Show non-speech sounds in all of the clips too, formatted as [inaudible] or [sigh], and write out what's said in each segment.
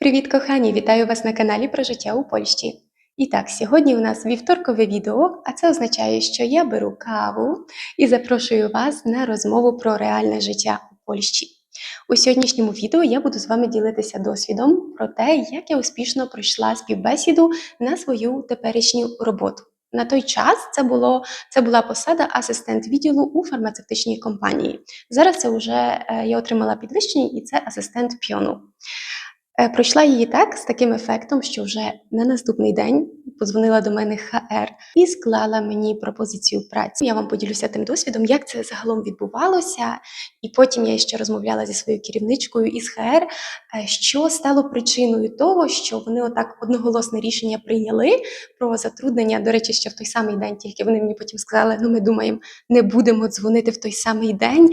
Привіт, кохані! Вітаю вас на каналі про життя у Польщі. І так, сьогодні у нас вівторкове відео, а це означає, що я беру каву і запрошую вас на розмову про реальне життя у Польщі. У сьогоднішньому відео я буду з вами ділитися досвідом про те, як я успішно пройшла співбесіду на свою теперішню роботу. На той час це було це була посада асистент відділу у фармацевтичній компанії. Зараз це вже е, я отримала підвищення, і це асистент піону. Е, Пройшла її так з таким ефектом, що вже на наступний день подзвонила до мене ХР і склала мені пропозицію праці. Я вам поділюся тим досвідом, як це загалом відбувалося. І потім я ще розмовляла зі своєю керівничкою із ХР, е, що стало причиною того, що вони отак одноголосне рішення прийняли про затруднення. До речі, ще в той самий день, тільки вони мені потім сказали: ну ми думаємо, не будемо дзвонити в той самий день.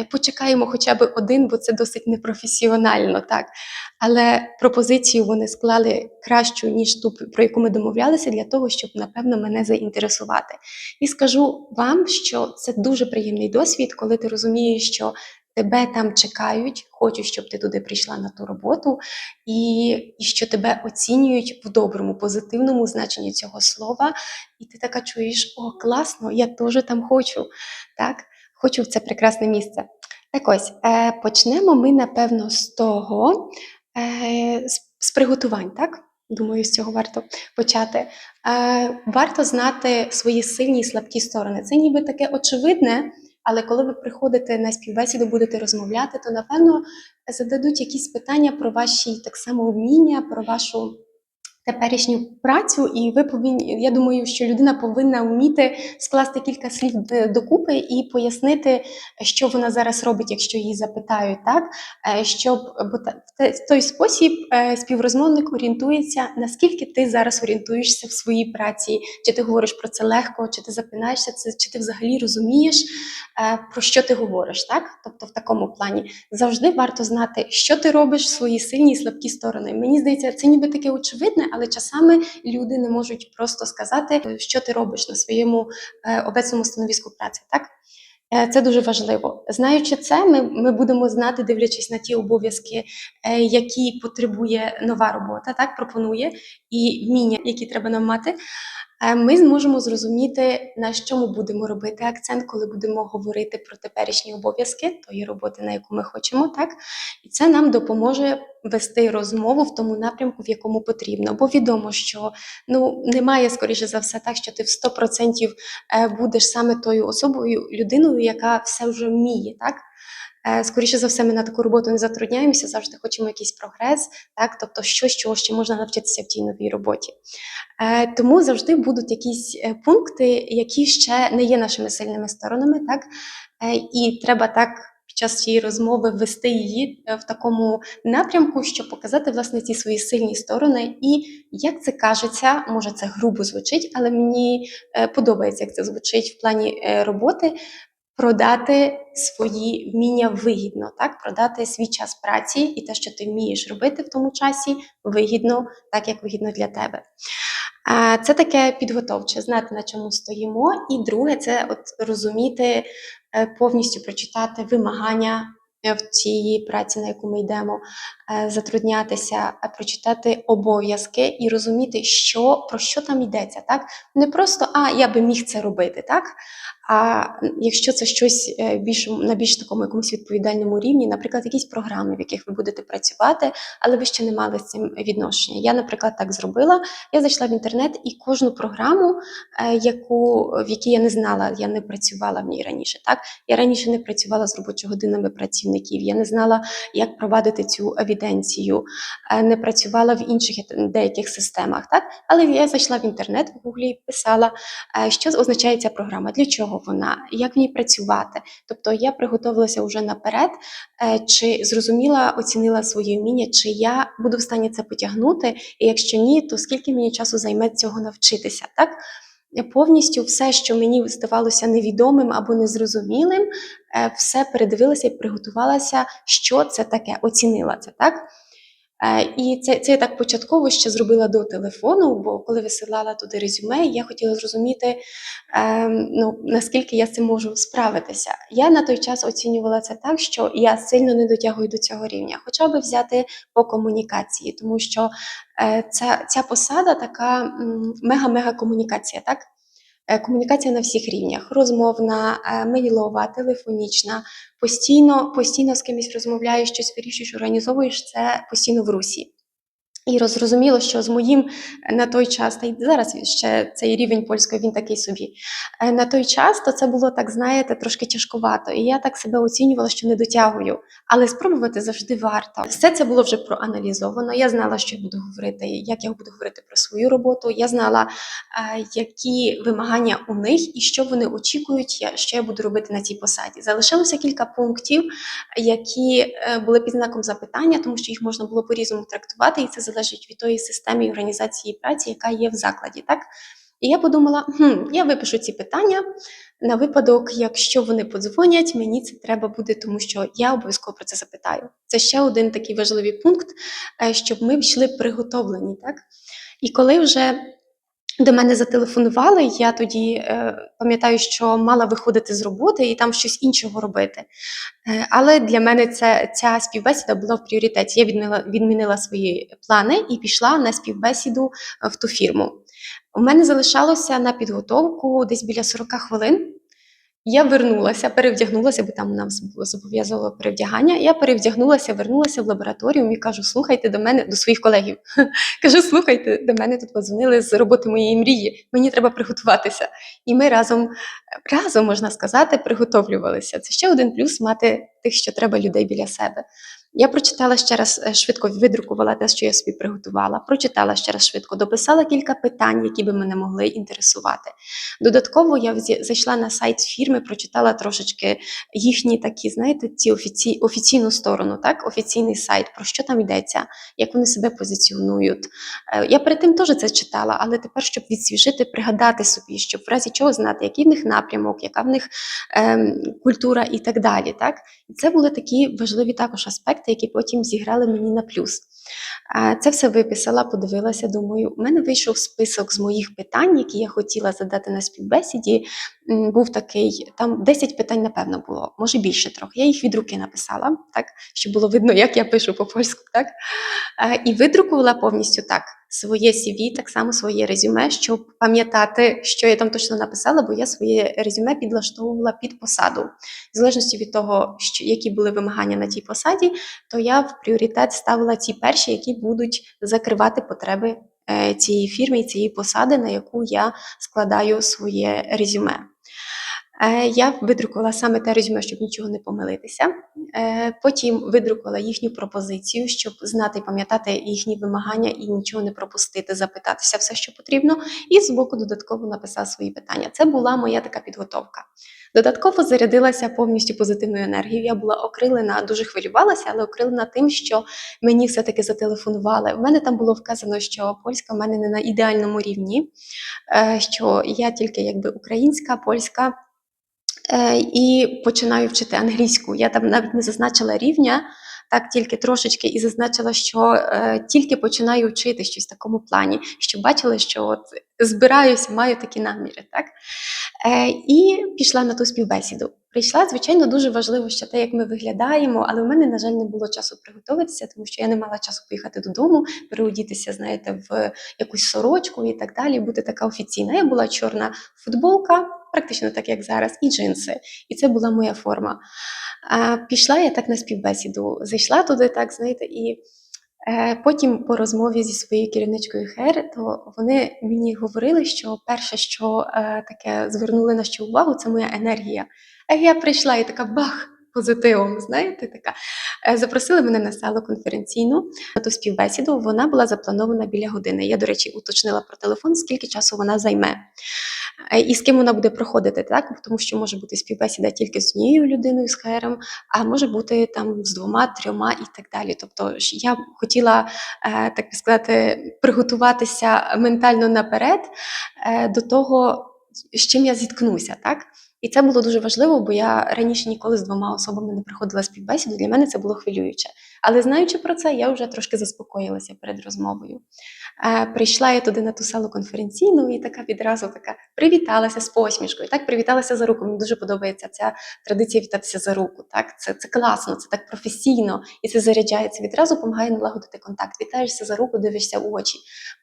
е, Почекаємо хоча б один, бо це досить непрофесіонально, так. Але пропозицію вони склали кращу, ніж ту, про яку ми домовлялися, для того, щоб, напевно, мене заінтересувати. І скажу вам, що це дуже приємний досвід, коли ти розумієш, що тебе там чекають, хочуть, щоб ти туди прийшла на ту роботу, і, і що тебе оцінюють в доброму, позитивному значенні цього слова. І ти така чуєш, о, класно, я теж там хочу. Так? Хочу в це прекрасне місце. Так ось, е, почнемо ми, напевно, з того, з, з приготувань, так? Думаю, з цього варто почати. Е, варто знати свої сильні і слабкі сторони. Це ніби таке очевидне, але коли ви приходите на співбесіду, будете розмовляти, то напевно зададуть якісь питання про ваші так само вміння, про вашу теперішню працю, і ви повинні. Я думаю, що людина повинна вміти скласти кілька слів докупи і пояснити, що вона зараз робить, якщо її запитають, так Е, щоб бо в той спосіб е, співрозмовник орієнтується, наскільки ти зараз орієнтуєшся в своїй праці, чи ти говориш про це легко, чи ти запинаєшся, це чи ти взагалі розумієш, е, про що ти говориш, так? Тобто в такому плані завжди варто знати, що ти робиш, свої сильні і слабкі сторони. Мені здається, це ніби таке очевидне, але часами люди не можуть просто сказати, що ти робиш на своєму е, становіску праці, так? Е, Це дуже важливо. Знаючи це, ми, ми будемо знати, дивлячись на ті обов'язки, е, які потребує нова робота, так пропонує, і вміння, які треба нам мати. Е, Ми зможемо зрозуміти, на що ми будемо робити акцент, коли будемо говорити про теперішні обов'язки тої роботи, на яку ми хочемо, так і це нам допоможе вести розмову в тому напрямку, в якому потрібно. Бо відомо, що ну немає скоріше за все так, що ти в 100% е, будеш саме тою особою, людиною, яка все вже вміє, так? Е, Скоріше за все, ми на таку роботу не затрудняємося, завжди хочемо якийсь прогрес, так? тобто щось, чого ще можна навчитися в тій новій роботі. Е, Тому завжди будуть якісь е, пункти, які ще не є нашими сильними сторонами, так? І треба так під час цієї розмови ввести її в такому напрямку, щоб показати власне ці свої сильні сторони. І як це кажеться, може це грубо звучить, але мені подобається, як це звучить в плані роботи. Продати свої вміння вигідно, так продати свій час праці і те, що ти вмієш робити в тому часі, вигідно, так як вигідно для тебе. Це таке підготовче, знати на чому стоїмо. І друге, це от розуміти е, повністю прочитати вимагання е, в цій праці, на яку ми йдемо, е, затруднятися, прочитати обов'язки і розуміти, що про що там йдеться. Так не просто а я би міг це робити, так. А якщо це щось е, більш на більш такому якомусь відповідальному рівні, наприклад, якісь програми, в яких ви будете працювати, але ви ще не мали з цим відношення. Я, наприклад, так зробила. Я зайшла в інтернет і кожну програму, е, яку в якій я не знала, я не працювала в ній раніше. Так я раніше не працювала з робочогодинами працівників. Я не знала, як провадити цю евіденцію, е, не працювала в інших деяких системах. Так, але я зайшла в інтернет в гуглі, писала, що означає ця програма, для чого вона, як в ній працювати. Тобто я приготувалася вже наперед, е, чи зрозуміла, оцінила свої вміння, чи я буду в стані це потягнути, і якщо ні, то скільки мені часу займе цього навчитися, так? Повністю все, що мені здавалося невідомим або незрозумілим, е, все передивилася і приготувалася, що це таке, оцінила це, так? Е, І це, це я так початково ще зробила до телефону, бо коли висилала туди резюме, я хотіла зрозуміти, ем, ну, наскільки я з цим можу справитися. Я на той час оцінювала це так, що я сильно не дотягую до цього рівня, хоча би взяти по комунікації, тому що е, ця, ця посада така мега-мега комунікація, так? Е, Комунікація на всіх рівнях: розмовна, е, мейлова, телефонічна, постійно, постійно з кимось розмовляєш, щось вирішуєш, організовуєш це постійно в русі. І розрозуміло, що з моїм е, на той час, та й зараз ще цей рівень польської він такий собі. е, На той час то це було так, знаєте, трошки тяжковато. І я так себе оцінювала, що не дотягую. Але спробувати завжди варто. Все це було вже проаналізовано. Я знала, що я буду говорити, як я буду говорити про свою роботу. Я знала, е, які вимагання у них і що вони очікують, що я буду робити на цій посаді. Залишилося кілька пунктів, які були під знаком запитання, тому що їх можна було по-різному трактувати, і це залежить від тої системи і організації праці, яка є в закладі. Так? І я подумала, хм, я випишу ці питання на випадок, якщо вони подзвонять, мені це треба буде, тому що я обов'язково про це запитаю. Це ще один такий важливий пункт, е, щоб ми йшли приготовлені. Так? І коли вже до мене зателефонували, я тоді е, пам'ятаю, що мала виходити з роботи і там щось іншого робити. Е, але для мене це, ця співбесіда була в пріоритеті. Я відмінила, відмінила свої плани і пішла на співбесіду е, в ту фірму. У мене залишалося на підготовку десь біля 40 хвилин. Я вернулася, перевдягнулася, бо там нам нас зобов'язало перевдягання. Я перевдягнулася, вернулася в лабораторію і кажу: слухайте до мене, до своїх колегів. [laughs] Кажу, слухайте, до мене тут подзвонили з роботи моєї мрії. Мені треба приготуватися. І ми разом, разом можна сказати, приготовлювалися. Це ще один плюс мати тих, що треба людей біля себе. Я прочитала ще раз е, швидко, видрукувала те, що я собі приготувала. Прочитала ще раз швидко, дописала кілька питань, які би мене могли інтересувати. Додатково я зайшла на сайт фірми, прочитала трошечки їхні такі, знаєте, ці офіці... офіційну сторону, так, офіційний сайт, про що там йдеться, як вони себе позиціонують. Е, Я перед тим теж це читала, але тепер, щоб відсвіжити, пригадати собі, щоб в разі чого знати, який в них напрямок, яка в них ем, культура і так далі. Так? Це були такі важливі також аспекти, які потім зіграли мені на плюс. Це все виписала, подивилася. Думаю, у мене вийшов список з моїх питань, які я хотіла задати на співбесіді. Був такий, там 10 питань, напевно, було, може більше трохи. Я їх від руки написала, так, щоб було видно, як я пишу по-польську. Так? Е, І видрукувала повністю так своє CV, так само своє резюме, щоб пам'ятати, що я там точно написала, бо я своє резюме підлаштовувала під посаду. В залежності від того, що, які були вимагання на тій посаді, то я в пріоритет ставила ті перші, які будуть закривати потреби е, цієї фірми і цієї посади, на яку я складаю своє резюме. Е, Я видрукувала саме те резюме, щоб нічого не помилитися. Е, Потім видрукувала їхню пропозицію, щоб знати і пам'ятати їхні вимагання і нічого не пропустити, запитатися все, що потрібно. І збоку додатково написала свої питання. Це була моя така підготовка. Додатково зарядилася повністю позитивною енергією. Я була окрилена, дуже хвилювалася, але окрилена тим, що мені все-таки зателефонували. У мене там було вказано, що польська в мене не на ідеальному рівні, е, що я тільки якби українська, польська. Е, і починаю вчити англійську. Я там навіть не зазначила рівня, так тільки трошечки, і зазначила, що е, тільки починаю вчити щось в такому плані, щоб бачили, що от збираюся, маю такі наміри. Так? Е, і пішла на ту співбесіду. Прийшла, звичайно, дуже важливо ще те, як ми виглядаємо, але в мене, на жаль, не було часу приготуватися, тому що я не мала часу поїхати додому, переодітися, знаєте, в якусь сорочку і так далі, бути така офіційна. Я була чорна футболка, практично так, як зараз, і джинси. І це була моя форма. А, пішла я так на співбесіду, зайшла туди, так, знаєте, і е, потім по розмові зі своєю керівничкою Хер, то вони мені говорили, що перше, що е, таке звернули на що увагу, це моя енергія. А я прийшла і така бах! Позитивом, знаєте, така Е, запросили мене на салу конференційну на ту співбесіду. Вона була запланована біля години. Я, до речі, уточнила про телефон, скільки часу вона займе. Е, І з ким вона буде проходити, так? Тому що може бути співбесіда тільки з однією людиною, з ХРом, а може бути там з двома, трьома і так далі. Тобто я хотіла, е, так би сказати, приготуватися ментально наперед е, до того, з чим я зіткнуся, так? І це було дуже важливо, бо я раніше ніколи з двома особами не приходила співбесіду. Для мене це було хвилююче. Але знаючи про це, я вже трошки заспокоїлася перед розмовою. Е, прийшла я туди на ту салу конференційну і така відразу така привіталася з посмішкою. Так, привіталася за руку. Мені дуже подобається ця традиція вітатися за руку. Так, це, це класно, це так професійно і це заряджається. Відразу допомагає налагодити контакт. Вітаєшся за руку, дивишся у очі.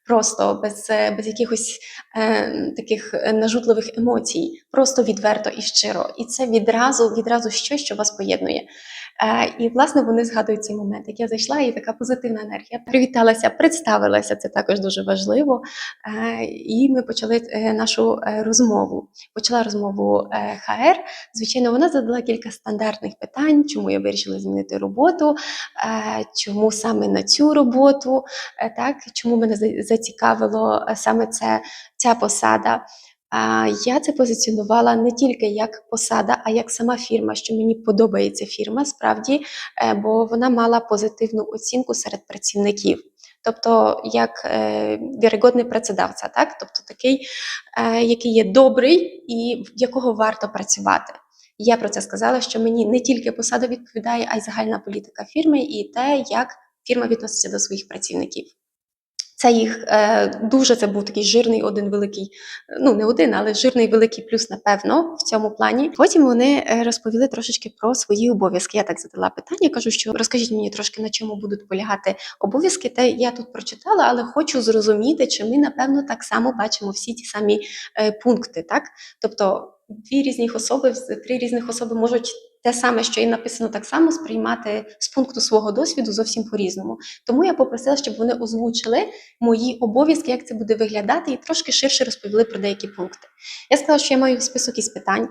Просто без, е, без якихось е, таких нажутливих емоцій, просто відверто і щиро. І це відразу, відразу щось, що вас поєднує. Е, і власне вони згадують цей момент, як я зайшла, і така позитивна енергія. Привіталася, представилася, це також дуже важливо. Е, І ми почали е, нашу е, розмову. Почала розмову е, ХР. Звичайно, вона задала кілька стандартних питань, чому я вирішила змінити роботу, е, чому саме на цю роботу, так чому мене зацікавило саме це, ця посада. Я це позиціонувала не тільки як посада, а як сама фірма, що мені подобається фірма справді, е, бо вона мала позитивну оцінку серед працівників. Тобто, як е, віригодний працедавця, так? тобто такий, е, який є добрий і в якого варто працювати. Я про це сказала, що мені не тільки посада відповідає, а й загальна політика фірми і те, як фірма відноситься до своїх працівників. Це їх е, дуже це був такий жирний один великий, ну не один, але жирний великий плюс, напевно, в цьому плані. Потім вони е, розповіли трошечки про свої обов'язки. Я так задала питання, кажу, що розкажіть мені трошки на чому будуть полягати обов'язки. Те я тут прочитала, але хочу зрозуміти, чи ми напевно так само бачимо всі ті самі е, пункти, так тобто. Дві різні особи, три різних особи можуть те саме, що і написано так само, сприймати з пункту свого досвіду зовсім по-різному. Тому я попросила, щоб вони озвучили мої обов'язки, як це буде виглядати, і трошки ширше розповіли про деякі пункти. Я сказала, що я маю список із питань.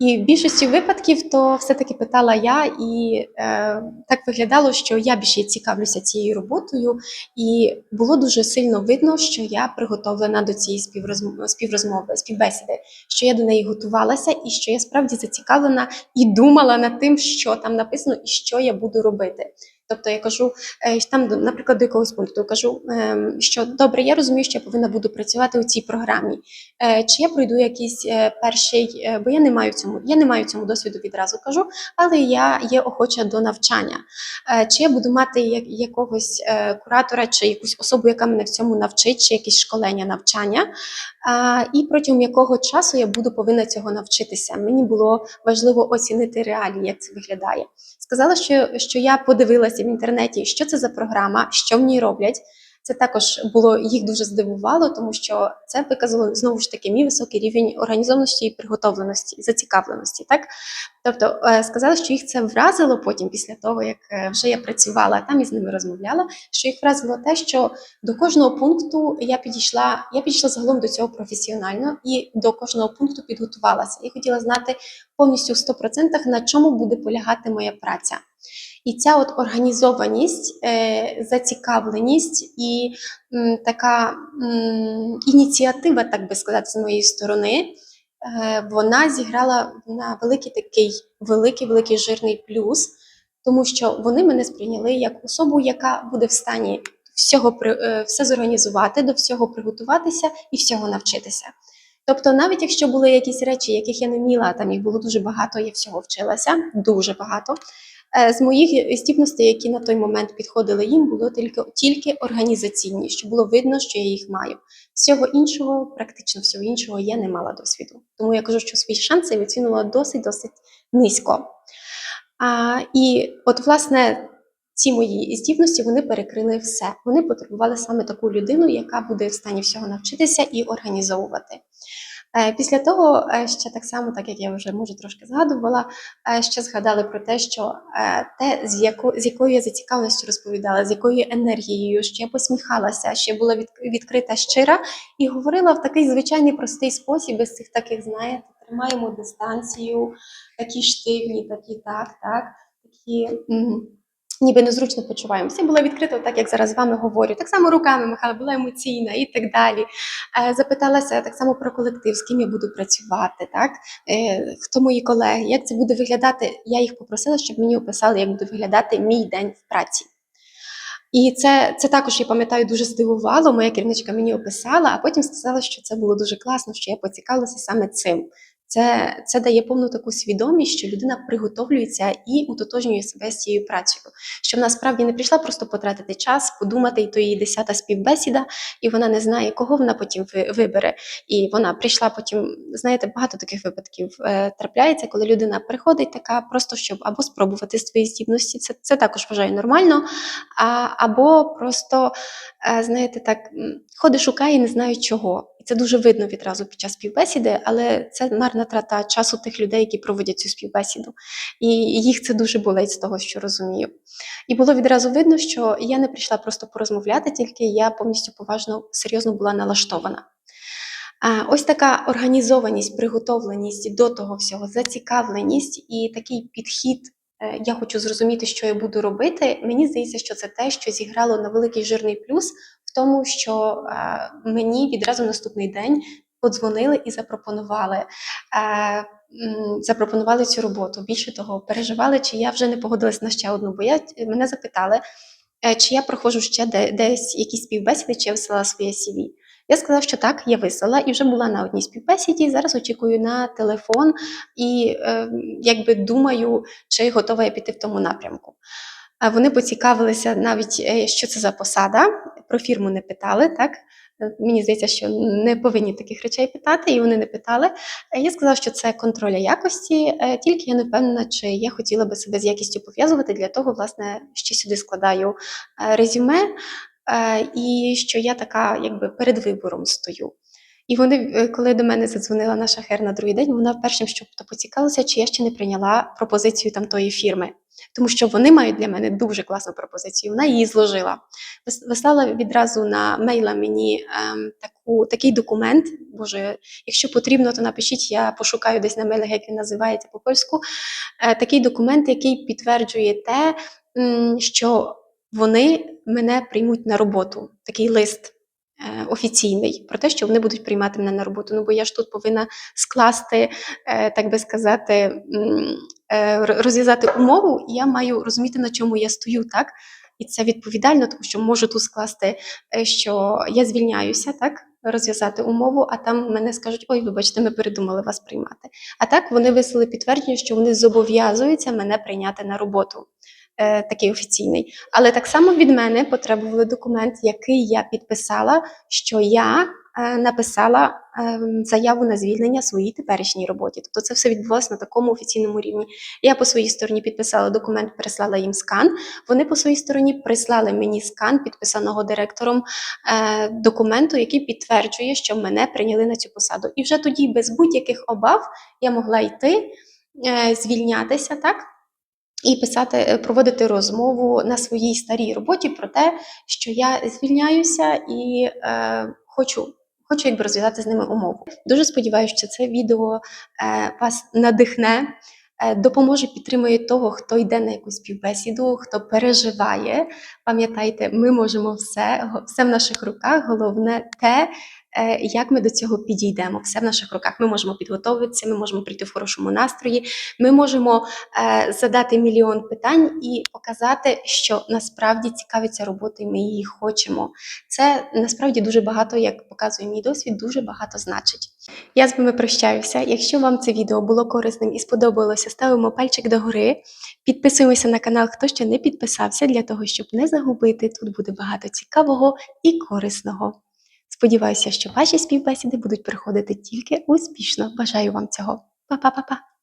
І в більшості випадків то все-таки питала я, і е, так виглядало, що я більше цікавлюся цією роботою, і було дуже сильно видно, що я приготовлена до цієї співрозмови, співрозмови, співбесіди, що я до неї готувалася, і що я справді зацікавлена і думала над тим, що там написано, і що я буду робити. Тобто я кажу, е, там, наприклад, до якогось пункту кажу, ем, що добре, я розумію, що я повинна буду працювати у цій програмі. Е, Чи я пройду якийсь е, перший, бо я не маю цьому, я не маю цьому досвіду відразу кажу, але я є охоча до навчання. Чи я буду мати якогось куратора чи якусь особу, яка мене в цьому навчить, чи якісь школення навчання, і протягом якого часу я буду повинна цього навчитися. Мені було важливо оцінити реалії, як це виглядає. Сказала, що, що я подивилася в інтернеті, що це за програма, що в ній роблять. Це також було їх дуже здивувало, тому що це виказало знову ж таки мій високий рівень організованості і приготовленості, зацікавленості. Так, тобто е, сказали, що їх це вразило потім, після того як е, вже я працювала там і з ними розмовляла. Що їх вразило те, що до кожного пункту я підійшла, я підійшла загалом до цього професіонально і до кожного пункту підготувалася. Я хотіла знати повністю в 100% на чому буде полягати моя праця. І ця от організованість, е, зацікавленість і така ініціатива, так би сказати, з моєї сторони, е, вона зіграла на великий такий великий, великий жирний плюс, тому що вони мене сприйняли як особу, яка буде в стані всього е, все зорганізувати, до всього приготуватися і всього навчитися. Тобто, навіть якщо були якісь речі, яких я не вміла, там їх було дуже багато, я всього вчилася, дуже багато. Е, З моїх здібностей, які на той момент підходили їм, було тільки, тільки організаційні, що було видно, що я їх маю. Всього іншого, практично всього іншого, я не мала досвіду. Тому я кажу, що свої шанси я оцінювала досить досить низько. А, і от, власне, ці мої здібності вони перекрили все. Вони потребували саме таку людину, яка буде в стані всього навчитися і організовувати. Е, Після того е, ще так само, так як я вже може трошки згадувала, е, ще згадали про те, що те, з, яко, з якою я зацікавленістю розповідала, з якою енергією, я посміхалася, я була від, відкрита, щира і говорила в такий звичайний простий спосіб, без цих таких, знаєте, тримаємо дистанцію, такі штивні, такі так, так, такі. Ніби незручно почуваємося. Я була відкрита, так як зараз з вами говорю. Так само руками махала, була емоційна і так далі. Е, Запиталася так само про колектив, з ким я буду працювати, так? Е, хто мої колеги, як це буде виглядати. Я їх попросила, щоб мені описали, як буде виглядати мій день в праці. І це, це також, я пам'ятаю, дуже здивувало. Моя керівничка мені описала, а потім сказала, що це було дуже класно, що я поцікавилася саме цим. Це, це дає повну таку свідомість, що людина приготовлюється і утотожнює себе з цією працею. Що вона справді не прийшла просто потратити час, подумати, і то її десята співбесіда, і вона не знає, кого вона потім вибере. І вона прийшла потім. Знаєте, багато таких випадків е, трапляється, коли людина приходить така, просто щоб або спробувати свої здібності. Це, це також вважаю нормально. А, або просто, е, знаєте, так ходить, шукає не знає чого. І це дуже видно відразу під час співбесіди, але це марна трата часу тих людей, які проводять цю співбесіду. І їх це дуже болить з того, що розумію. І було відразу видно, що я не прийшла просто порозмовляти, тільки я повністю поважно, серйозно була налаштована. Ось така організованість, приготовленість до того всього, зацікавленість і такий підхід. е, Я хочу зрозуміти, що я буду робити. Мені здається, що це те, що зіграло на великий жирний плюс тому, що е, мені відразу наступний день подзвонили і запропонували. е, Запропонували цю роботу. Більше того, переживали, чи я вже не погодилась на ще одну, бо я мене запитали, е, чи я проходжу ще де, десь якісь співбесіди, чи я висилала своє CV. Я сказала, що так, я висила і вже була на одній співбесіді. Зараз очікую на телефон і е, якби думаю, чи готова я піти в тому напрямку. Вони поцікавилися навіть, е, що це за посада. Про фірму не питали, так? Е, Мені здається, що не повинні таких речей питати, і вони не питали. Е, Я сказала, що це контроля якості, тільки я не впевнена, чи я хотіла би себе з якістю пов'язувати. Для того, власне, ще сюди складаю резюме, і що я така, якби перед вибором стою. І вони, е, коли до мене задзвонила наша хер на другий день, вона першим, що поцікавилася, чи я ще не прийняла пропозицію там тої фірми. Тому що вони мають для мене дуже класну пропозицію. Вона її зложила. Вислала відразу на мейла мені ем, таку, такий документ. Боже, якщо потрібно, то напишіть, я пошукаю десь на мейлах, як він називається по-польську. Е, такий документ, який підтверджує те, м, що вони мене приймуть на роботу. Такий лист офіційний про те, що вони будуть приймати мене на роботу. Ну бо я ж тут повинна скласти, е, так би сказати, е, розв'язати умову, і я маю розуміти, на чому я стою, так? І це відповідально, тому що можу тут скласти, е, що я звільняюся, так? Розв'язати умову, а там мене скажуть: ой, вибачте, ми передумали вас приймати. А так вони вислали підтвердження, що вони зобов'язуються мене прийняти на роботу. Е, такий офіційний. Але так само від мене потребували документ, який я підписала, що я е, написала е, заяву на звільнення своїй теперішній роботі. Тобто це все відбулося на такому офіційному рівні. Я по своїй стороні підписала документ, прислала їм скан. Вони по своїй стороні прислали мені скан, підписаного директором е, документу, який підтверджує, що мене прийняли на цю посаду. І вже тоді, без будь-яких обав, я могла йти, е, звільнятися, так? І писати, е, проводити розмову на своїй старій роботі про те, що я звільняюся і е, хочу. Хочу якби розв'язати з ними умову. Дуже сподіваюся, що це відео е, вас надихне, е, допоможе підтримує того, хто йде на якусь співбесіду, хто переживає. Пам'ятайте, ми можемо все, все в наших руках. Головне те, як ми до цього підійдемо. Все в наших руках. Ми можемо підготовитися, ми можемо прийти в хорошому настрої, ми можемо е, задати мільйон питань і показати, що насправді цікавиться роботою, ми її хочемо. Це насправді дуже багато, як показує мій досвід, дуже багато значить. Я з вами прощаюся. Якщо вам це відео було корисним і сподобалося, ставимо пальчик догори, підписуємося на канал, хто ще не підписався, для того, щоб не загубити. Тут буде багато цікавого і корисного. Сподіваюся, що ваші співбесіди будуть приходити тільки успішно. Бажаю вам цього. Па-па-па-па!